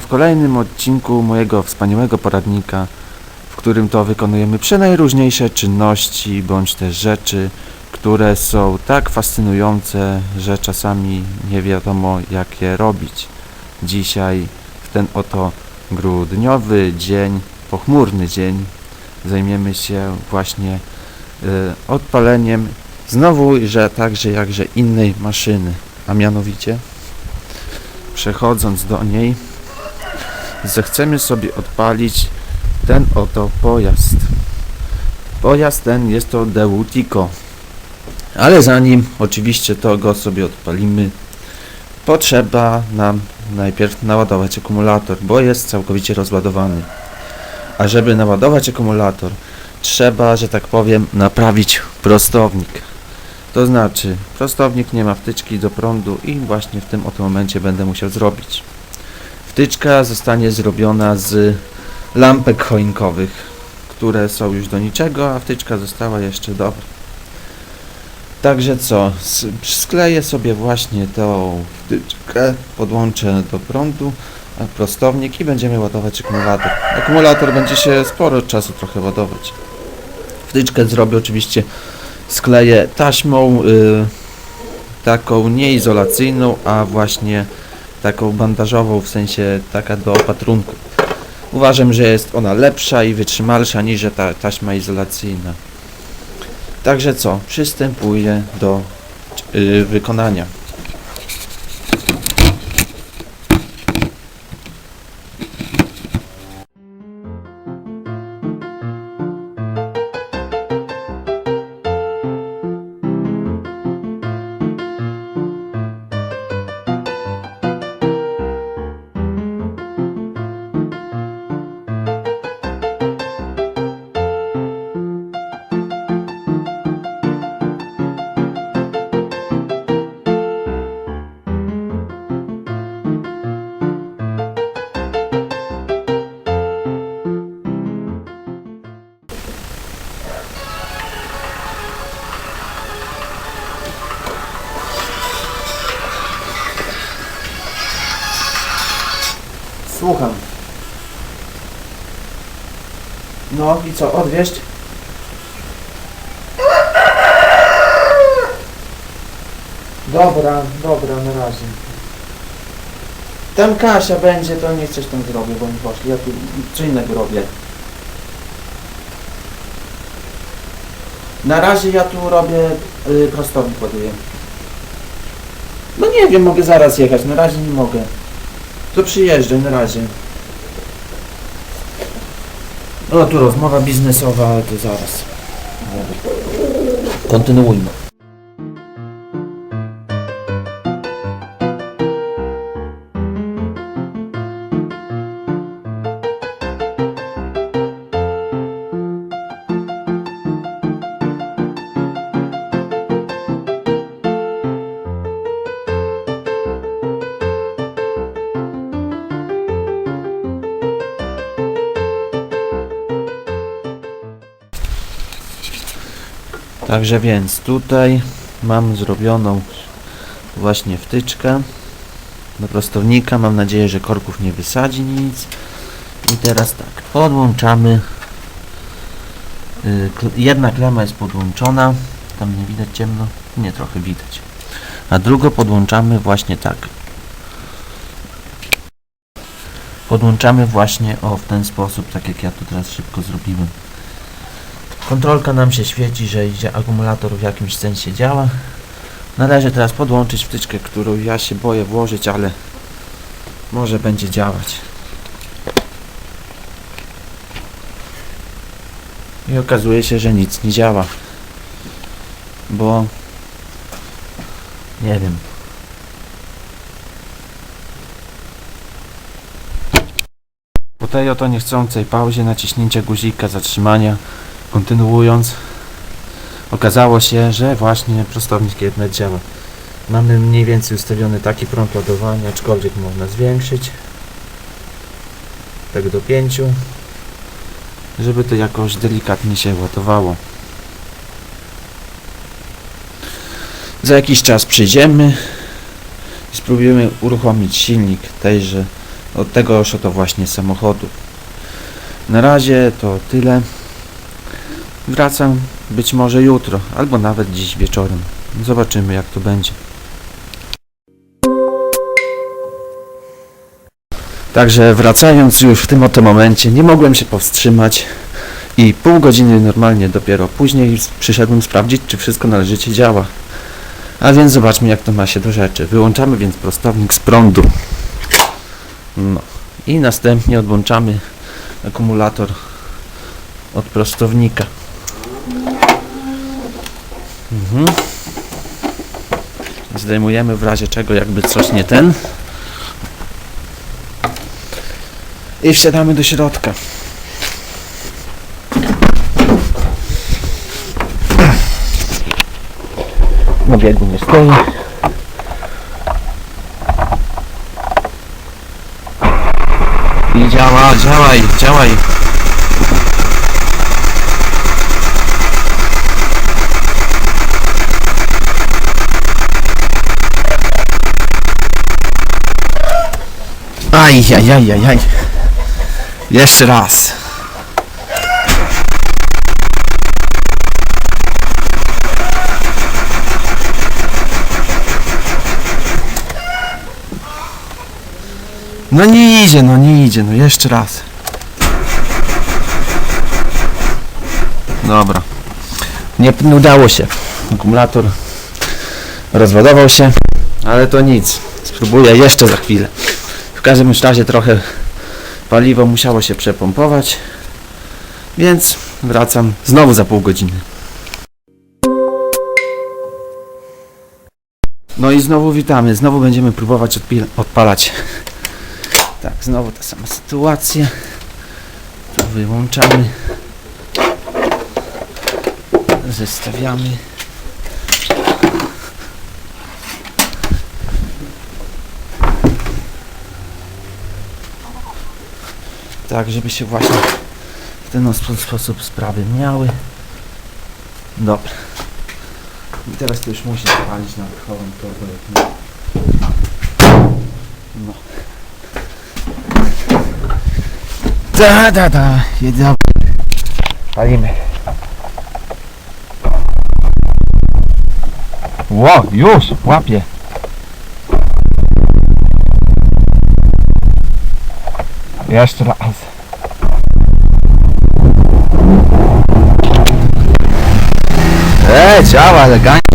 w kolejnym odcinku mojego wspaniałego poradnika, w którym to wykonujemy przenajróżniejsze czynności bądź też rzeczy, które są tak fascynujące, że czasami nie wiadomo jak je robić. Dzisiaj, w ten oto grudniowy dzień, pochmurny dzień, zajmiemy się właśnie y, odpaleniem znowu, że także jakże innej maszyny, a mianowicie przechodząc do niej, zechcemy sobie odpalić ten oto pojazd. Pojazd ten jest to Deutico. Ale zanim oczywiście to go sobie odpalimy, potrzeba nam najpierw naładować akumulator, bo jest całkowicie rozładowany. A żeby naładować akumulator, trzeba, że tak powiem, naprawić prostownik. To znaczy, prostownik nie ma wtyczki do prądu i właśnie w tym oto momencie będę musiał zrobić. Wtyczka zostanie zrobiona z lampek choinkowych, które są już do niczego, a wtyczka została jeszcze dobra. Także co, skleję sobie właśnie tą wtyczkę, podłączę do prądu, prostownik i będziemy ładować akumulator. Akumulator będzie się sporo czasu trochę ładować. Wtyczkę zrobię oczywiście skleję taśmą y, taką nieizolacyjną, a właśnie taką bandażową, w sensie taka do opatrunku. Uważam, że jest ona lepsza i wytrzymalsza niż ta taśma izolacyjna. Także co, przystępuję do y, wykonania. Słucham. No i co, odwieźć? Dobra, dobra, na razie. Tam Kasia będzie, to niech coś tam zrobię, bo oni poszli. Ja tu co innego robię. Na razie ja tu robię y, prostownik ładuję. No nie wiem, mogę zaraz jechać, na razie nie mogę. To przyjeżdżaj na razie. No tu rozmowa biznesowa, ale to zaraz. Kontynuujmy. Także więc tutaj mam zrobioną właśnie wtyczkę do prostownika. Mam nadzieję, że korków nie wysadzi nic. I teraz tak, podłączamy. y, Jedna klema jest podłączona. Tam nie widać ciemno. Nie, trochę widać. A drugą podłączamy właśnie tak. Podłączamy właśnie o w ten sposób, tak jak ja to teraz szybko zrobiłem. Kontrolka nam się świeci, że idzie akumulator w jakimś sensie działa. Należy teraz podłączyć wtyczkę, którą ja się boję włożyć, ale może będzie działać. I okazuje się, że nic nie działa. Bo nie wiem. Po tej oto niechcącej pauzie naciśnięcia guzika zatrzymania Kontynuując, okazało się, że właśnie prostownik jednak działa. Mamy mniej więcej ustawiony taki prąd ładowania, aczkolwiek można zwiększyć tak do 5 żeby to jakoś delikatnie się ładowało. Za jakiś czas przyjdziemy i spróbujemy uruchomić silnik tejże od tegoż oto właśnie samochodu. Na razie to tyle. Wracam być może jutro, albo nawet dziś wieczorem. Zobaczymy jak to będzie. Także wracając już w tym oto momencie, nie mogłem się powstrzymać i pół godziny normalnie dopiero później przyszedłem sprawdzić, czy wszystko należycie działa. A więc zobaczmy, jak to ma się do rzeczy. Wyłączamy więc prostownik z prądu. No. I następnie odłączamy akumulator od prostownika. Mhm. Zdejmujemy w razie czego, jakby coś nie ten. I wsiadamy do środka. Na biegu nie stoi. I działa, działaj, działaj. Aj, aj, aj, aj, aj. Jeszcze raz. No nie idzie, no nie idzie, no jeszcze raz. Dobra. Nie, nie udało się. Akumulator rozładował się, ale to nic. Spróbuję jeszcze za chwilę. W każdym razie trochę paliwo musiało się przepompować, więc wracam znowu za pół godziny. No i znowu witamy, znowu będziemy próbować odpalać. Tak, znowu ta sama sytuacja. Tu wyłączamy. Zestawiamy. Tak, żeby się właśnie w ten sposób sprawy miały. Dobra. I teraz to już musi zapalić na wychową próbę. No. Da, da, da. Jedziemy. Palimy. Ło, już, łapie. Jeszcze raz. E, działa elegancko.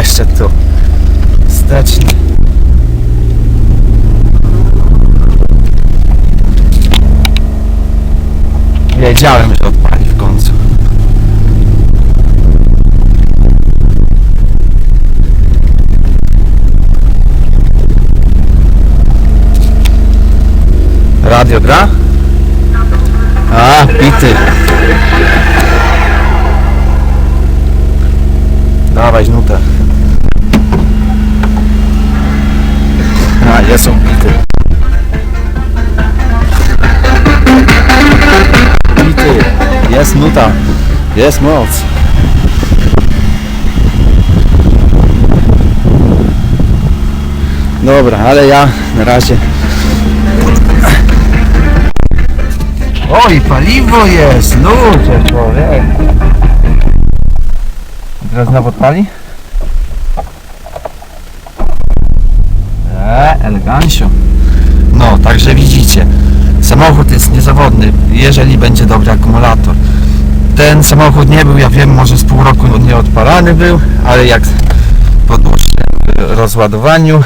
Jeszcze tu. Wsteczny. Wiedziałem, że odpali w końcu. Radio gra? A, pity. Dawaj nutę. A, jest są pity. Bity, jest nuta, jest moc. Dobra, ale ja na razie Oj, paliwo jest! Ludzie, człowiek! Teraz znowu odpali? Elegancio. No, także widzicie, samochód jest niezawodny, jeżeli będzie dobry akumulator. Ten samochód nie był, ja wiem, może z pół roku nie odpalany był, ale jak po dłuższym rozładowaniu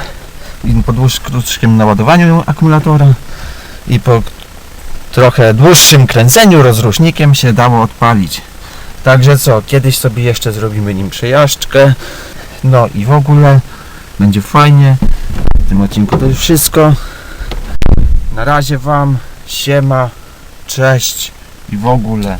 i po dłuż- krótszym naładowaniu akumulatora i po trochę dłuższym kręceniu rozrusznikiem się dało odpalić. Także co, kiedyś sobie jeszcze zrobimy nim przejażdżkę. No i w ogóle będzie fajnie. W tym odcinku to już wszystko. Na razie Wam siema, cześć i w ogóle.